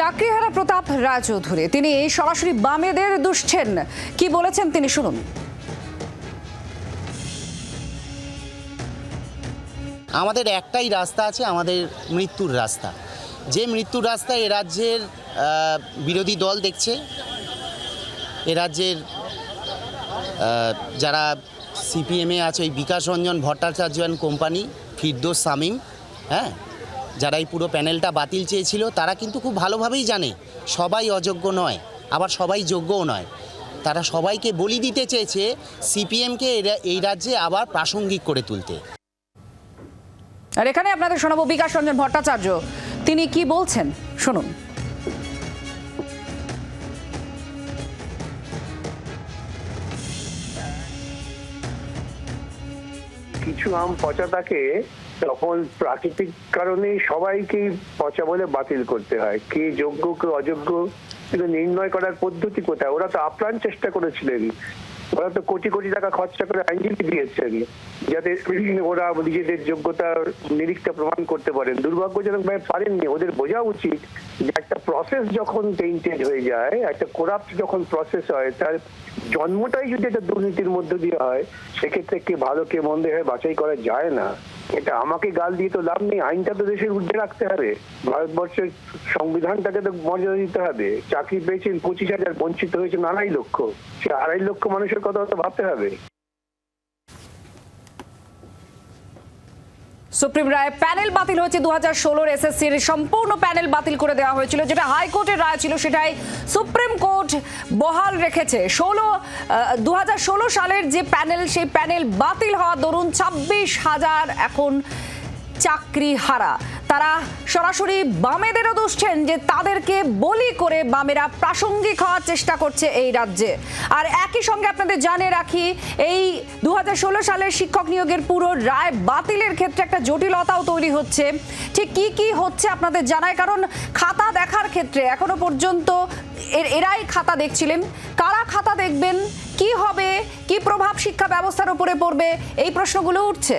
চাকরিহারা প্রতাপ রায়চৌধুরী। তিনি সরাসরি বামেদের দুষছেন। কি বলেছেন তিনি শুনুন। আমাদের একটাই রাস্তা আছে, আমাদের মৃত্যুর রাস্তা। যে মৃত্যুর রাস্তা এ রাজ্যের বিরোধী দল দেখছে, এ রাজ্যের যারা সিপিএমে আছে, ওই বিকাশ রঞ্জন ভট্টাচার্য কোম্পানি ফিরদোস সামিম হ্যাঁ? যারা এই পুরো প্যানেলটা বাতিল চেয়েছিল তারা কিন্তু খুব ভালোভাবেই জানে সবাই অযোগ্য নয় আবার সবাই যোগ্যও নয়। তারা সবাইকে বলি দিতে চেয়েছে সিপিএমকে এই রাজ্যে আবার প্রাসঙ্গিক করে তুলতে। আর এখানে আপনাদের শোনাবো বিকাশ রঞ্জন ভট্টাচার্য। তিনি কি বলছেন? শুনুন। কিছু আম পচা থাকে তখন প্রাকৃতিক কারণে সবাইকেই পচা বলে বাতিল করতে হয়। কে যোগ্য, কে অযোগ্য, কিন্তু নির্ণয় করার পদ্ধতি কোথায়? ওরা তো আপ্রাণ চেষ্টা করেছিলেন। ওরা তো কোটি কোটি টাকা খরচা করে আইনজীবী দিয়েছেন, যাতে ওরা নিজেদের যোগ্যতার নিরীক্ষা প্রমাণ করতে পারেন। দুর্ভাগ্যজনক ভাবে পারেননি। ওদের বোঝা উচিত যে একটা প্রসেস যখন টেন্টেড হয়ে যায়, একটা করাপ্ট যখন প্রসেস হয়, তার জন্মটাই যদি একটা দুর্নীতির মধ্য দিয়ে হয়, সেক্ষেত্রে কে ভালো, কে মন্দ হয় বাছাই করা যায় না। এটা আমাকে গাল দিয়ে তো লাভ নেই, আইনটা তো দেশের ঊর্ধ্বে রাখতে হবে। ভারতবর্ষের সংবিধানটাকে তো মর্যাদা দিতে হবে। চাকরি পেয়েছেন পঁচিশ হাজার, বঞ্চিত হয়েছে আড়াই লক্ষ। সে আড়াই লক্ষ মানুষের কথা তো ভাবতে হবে। সুপ্রিম রায় প্যানেল বাতিল হয়েছে দু হাজার ষোলোর এসএসসির। সম্পূর্ণ প্যানেল বাতিল করে দেওয়া হয়েছিল। যেটা হাইকোর্টের রায় ছিল, সেটাই সুপ্রিম কোর্ট বহাল রেখেছে। ষোলো দু সালের যে প্যানেল, সেই প্যানেল বাতিল হওয়া দরুন ছাব্বিশ হাজার এখন চাকরি হারা তারা সরাসরি বামেদেরও দুষছেন যে তাদেরকে বলি করে বামেরা প্রাসঙ্গিক হওয়ার চেষ্টা করছে এই রাজ্যে। আর একই সঙ্গে আপনাদের জানিয়ে রাখি, এই দু হাজার ষোলো সালের শিক্ষক নিয়োগের পুরো রায় বাতিলের ক্ষেত্রে একটা জটিলতাও তৈরি হচ্ছে। ঠিক কি কি হচ্ছে আপনাদের জানায়, কারণ খাতা দেখার ক্ষেত্রে এখনও পর্যন্ত এর, এরাই খাতা দেখছিলেন। কারা খাতা দেখবেন, কি হবে, কি প্রভাব শিক্ষা ব্যবস্থার উপরে পড়বে, এই প্রশ্নগুলো উঠছে।